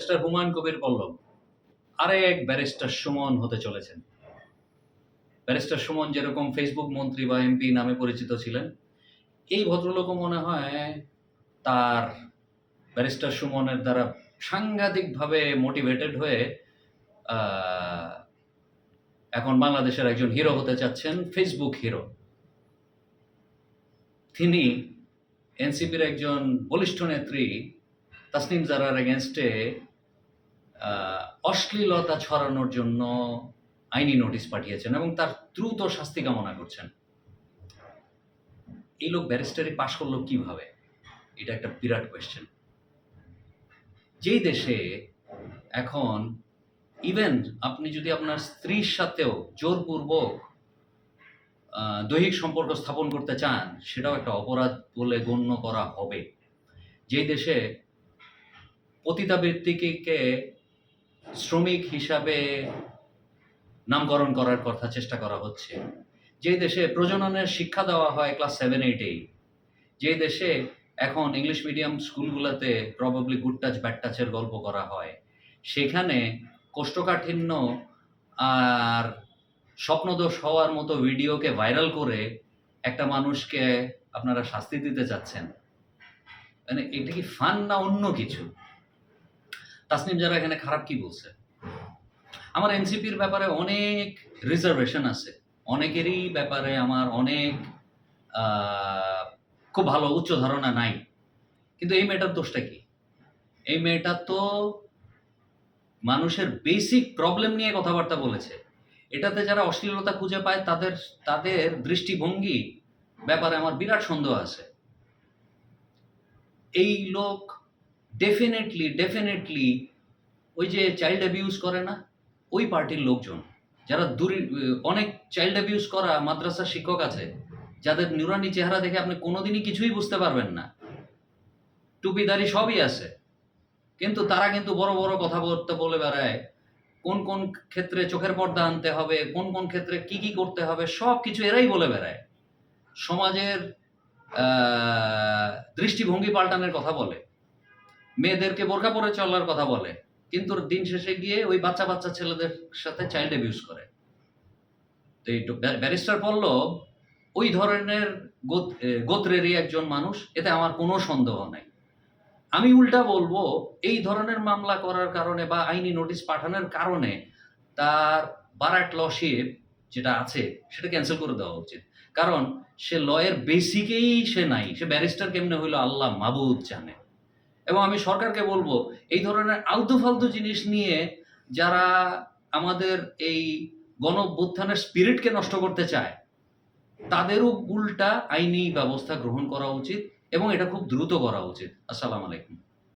Barrister Humayun Kabir পল্লব আরেক barrister Suman হতে চলেছেন। ব্যারিস্টার সুমন যেরকম ফেসবুক মন্ত্রী বা এমপি নামে পরিচিত ছিলেন, এই ভদ্রলোকও মনে হয় তার ব্যারিস্টার সুমনের দ্বারা সাংঘাতিকভাবে মোটিভেটেড হয়ে এখন বাংলাদেশের একজন হিরো হতে চাচ্ছেন ফেসবুক হিরো তিনি এনসিপির একজন বলিষ্ঠ নেত্রী, তাসনিম জারার এগেনস্টে অশ্লীলতা ছড়ানোর জন্য আইনি নোটিশ পাঠিয়েছেন এবং তার দ্রুত শাস্তি কামনা করছেন। এই লোক ব্যারিস্টারি পাশ করল কীভাবে? এটা একটা বিরাট কোয়েশ্চেন যেই দেশে এখন ইভেন আপনি যদি আপনার স্ত্রীর সাথেও জোরপূর্বক দৈহিক সম্পর্ক স্থাপন করতে চান, সেটাও একটা অপরাধ বলে গণ্য করা হবে। যেই দেশে পতিতাবৃত্তিকে শ্রমিক হিসাবে নামকরণ করার কথা চেষ্টা করা হচ্ছে। যে দেশে প্রজননের শিক্ষা দেওয়া হয় ক্লাস সেভেন এইটেই যে দেশে এখন ইংলিশ মিডিয়াম স্কুলগুলোতে প্রবাবলি গুড টাচ ব্যাড টাচের গল্প করা হয়, সেখানে কোষ্ঠকাঠিন্য আর স্বপ্নদোষ হওয়ার মতো ভিডিওকে ভাইরাল করে একটা মানুষকে আপনারা শাস্তি দিতে চাচ্ছেন। মানে এটা কি ফান না অন্য কিছু? তাসনিম যারা এখানে খারাপ কি বলছে? আমার এনসিপির ব্যাপারে অনেক রিজার্ভেশন আছে। অনেকেরই ব্যাপারে আমার অনেক খুব ভালো উচ্চ ধারণা নাই। কিন্তু এই মেয়েটার দোষটা কি? এই মেয়েটা তো মানুষের বেসিক প্রবলেম নিয়ে কথাবার্তা বলেছে। এটাতে যারা অশ্লীলতা খুঁজে পায়, তাদের তাদের দৃষ্টিভঙ্গি ব্যাপারে আমার বিরাট সন্দেহ আছে। এই লোক ডেফিনেটলি ডেফিনেটলি ওই যে চাইল্ড অ্যাবিউজ করে না? ওই পার্টির লোকজন, যারা দূরে, অনেক চাইল্ড অ্যাবিউজ করা মাদ্রাসা শিক্ষক আছে, যাদের নুরানি চেহারা দেখে আপনি কোনোদিনই কিছুই বুঝতে পারবেন না। টুপিদারি সবই আছে। কিন্তু তারা কিন্তু বড় বড় কথা বলতে বলে বেড়ায়, কোন কোন ক্ষেত্রে চোখের পর্দা আনতে হবে, কোন কোন ক্ষেত্রে কি কি করতে হবে সব কিছু এরাই বলে বেড়ায়। সমাজের দৃষ্টিভঙ্গি পাল্টানোর কথা বলে। মেয়েদেরকে বোরকা পরে চলার কথা বলে। কিন্তু দিন শেষে গিয়ে ওই বাচ্চা বাচ্চা ছেলেদের সাথে চাইল্ড অ্যাবিউজ করে। তো এই ব্যারিস্টার পল্লব ওই ধরনের গোত্রেরই একজন মানুষ, এতে আমার কোনো সন্দেহ নাই। আমি উল্টা বলব, এই ধরনের মামলা করার কারণে বা আইনি নোটিশ পাঠানোর কারণে তার বারাট লশিপ যেটা আছে, সেটা ক্যান্সেল করে দেওয়া উচিত। কারণ সে লয়ের বেসিকেই সে নাই। সে ব্যারিস্টার কেমনে হইল আল্লাহ মাবুদ জানে। এবং আমি সরকারকে বলব, এই ধরনের আলতু ফালতু জিনিস নিয়ে যারা আমাদের এই গণ স্পিরিটকে নষ্ট করতে চায়, তাদেরও উল্টা আইনি ব্যবস্থা গ্রহণ করা উচিত এবং এটা খুব দ্রুত করা উচিত। আসসালাম আলাইকুম।